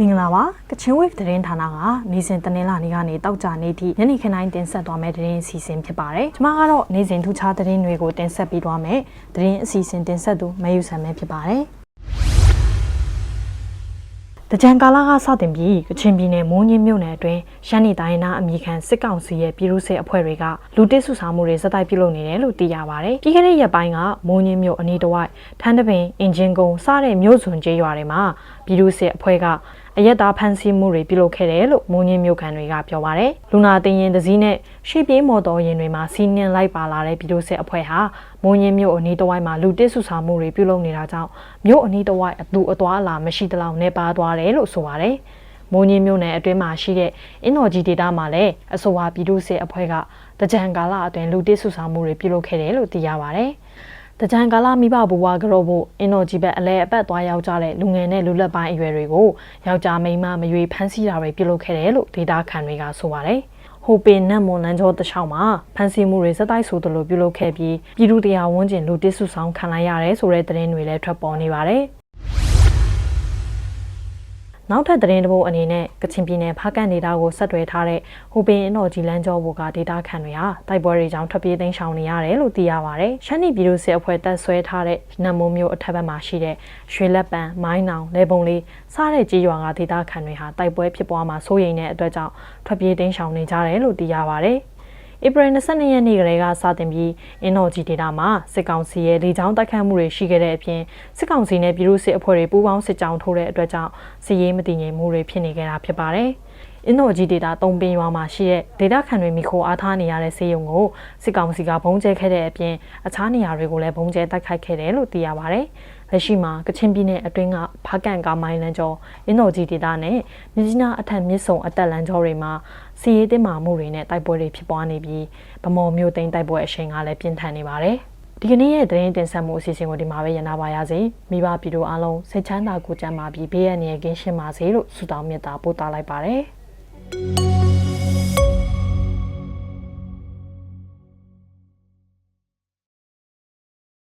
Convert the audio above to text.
မင်္ဂလာပါကချင် wave သတင်းဌာနကနေ့စဉ်တနင်္လာနေ့ကနေတောက်ကြနေ့ထိညနေခင်းတိုင်းတင်ဆက်သွားမယ့်သတင်းအစီအစဉ်ဖြစ်ပါတယ်ကျွန်မကတော့နေ့စဉ်ထူးခြားသတင်းတွေကိုတင်ဆက်ပေးသွားမယ်သတင်းအစီအစဉ်တင်ဆက်သူမယူဆန်ပဲဖြစ်ပါတယ် တကြံကာလကစတင်ပြီးကချင်ပြည်နယ်မိုးညင်းမြို့နယ်အတွင်းရှမ်းနီတိုင်းနာအမိခံစစ်ကောင်စီရဲ့ပြည်သူ့စစ်အဖွဲ့တွေကလူတစ်စုဆောင်မှုတွေစက်တိုက်ပြုလုပ်နေတယ်လို့သိရပါတယ်။ပြီးခဲ့တဲ့ရက်ပိုင်းကမိုးညင်းမြို့အနီးတစ်ဝိုက်ထန်းတပင်အင်ဂျင်ကုန်းစတဲ့မြို့စွန်ကျေးရွာတွေမှာပြည်သူ့စစ်အဖွဲ့က အရက်သားဖမ်းဆီးမှုတွေပြုလုပ်ခဲ့တယ်လို့မိုးညင်းမြို့ခံတွေကပြောပါတယ်။လူနာတင်ရင်တစည်းနဲ့ရှေ့ပြေးမော်တော်ယာဉ်တွေမှာစီးနှင်လိုက်ပါလာတဲ့ပြည်သူ့စစ်အဖွဲ့ဟာမိုးညင်းမြို့အနီးတစ်ဝိုက်မှာလူတစ်စုဆောင်မှုတွေပြုလုပ်နေတာကြောင့်မြို့အနီးတစ်ဝိုက်အတူအသွားအလာမရှိတလောက်နေပါသွားတယ်လို့ဆိုပါတယ်။မိုးညင်းမြို့နယ်အတွင်းမှာရှိတဲ့အင်းတော်ကြီးဒေသမှာလည်းအဆိုပါပြည်သူ့စစ်အဖွဲ့ကတကြံကာလအတွင်းလူတစ်စုဆောင်မှုတွေပြုလုပ်ခဲ့တယ်လို့သိရပါတယ်။ တကြံကာလမိဘဘဝကြောဖို့အင်းတော်ကြီးဘက်အလဲအပတ်သွားရောက်ကြတဲ့လူငယ်နဲ့လူလက်ပိုင်းအရွယ်တွေကိုယောက်ျားမိန်းမမရွေဖမ်းဆီးတာတွေပြုလုပ်ခဲ့တယ်လို့ဒေတာခန်တွေကဆိုပါတယ်။ဟိုပင်နတ်မွန်လန်းကျောတခြားမှာဖမ်းဆီးမှုတွေစက်တိုက်ဆိုသလိုပြုလုပ်ခဲ့ပြီးပြည်သူတရားဝန်ကျင်လူတစ်စုဆောင်ခံလိုက်ရတယ်ဆိုတဲ့သတင်းတွေလည်းထွက်ပေါ်နေပါတယ်။ နောက်ထပ်သတင်းတစ်ပုဒ်အနေနဲ့ကချင်ပြည်နယ်ဖားကန်ဒေတာကိုဆက်သွယ်ထားတဲ့ဟိုပင်အနော်ကြီးလန်းကျော်ဘောကဒေတာခန့်တွေဟာတိုက်ပွဲတွေကြောင့်ထွက်ပြေးသိမ်းရှောင်နေရတယ်လို့သိရပါတယ်။ရှမ်းနီပြည်သူ့စစ်အဖွဲ့တပ်ဆွဲထားတဲ့နမ်မုံမျိုးအထက်ဘက်မှာရှိတဲ့ရွှေလက်ပံမိုင်းနောင်လေပုံလေးစားတဲ့ကြေးရွာကဒေတာခန့်တွေဟာတိုက်ပွဲဖြစ်ပွားမှာစိုးရိမ်တဲ့အတွက်ကြောင့်ထွက်ပြေးသိမ်းရှောင်နေကြတယ်လို့သိရပါတယ်။ ဧပြီ22ရက်နေ့ကလေးကစတင်ပြီးအင်းတော်ကြီးဒေတာမှာစစ်ကောင်စီရဲ့လေကြောင်းတိုက်ခတ်မှုတွေရှိခဲ့တဲ့အပြင်စစ်ကောင်စီနဲ့ပြည်သူ့စစ်အဖွဲ့တွေပူးပေါင်းစစ်ကြောင်းထိုးတဲ့အတွက်ကြောင့်စစ်ရေးမတည်ငြိမ်မှုတွေဖြစ်နေကြတာဖြစ်ပါတယ်။ အင်းတော်ကြီးဒေတာတုံပင်ရွာမှာရှိတဲ့ဒေတာခန်တွေမိခိုအားထားနေရတဲ့စေယုံကိုစစ်ကောင်စီကဘုံကျဲခဲ့တဲ့အပြင်အခြားနေရာတွေကိုလည်းဘုံကျဲတိုက်ခိုက်ခဲ့တယ်လို့သိရပါတယ်။လက်ရှိမှာကချင်ပြည်နယ်အတွင်းကဖားကန်ကာမိုင်းလန်းကျော်အင်းတော်ကြီးဒေတာနဲ့မြကြီးနားအထက်မြစ်ဆုံအတက်လန်းကျော်တွေမှာစီရေးတင်မာမှုတွေနဲ့တိုက်ပွဲတွေဖြစ်ပွားနေပြီးဗမော်မျိုးသိန်းတိုက်ပွဲအရှိန်ကလည်းပြင်းထန်နေပါတယ်။ဒီကနေ့ရဲ့သတင်းတင်ဆက်မှုအစီအစဉ်ကိုဒီမှာပဲရနာပါရစေ။မိဘပြည်သူအားလုံးစိတ်ချမ်းသာကိုကြံပါပြီးဘေးရန်ရကင်းရှင်းပါစေလို့ဆုတောင်းမေတ္တာပို့သလိုက်ပါတယ်။ Thank you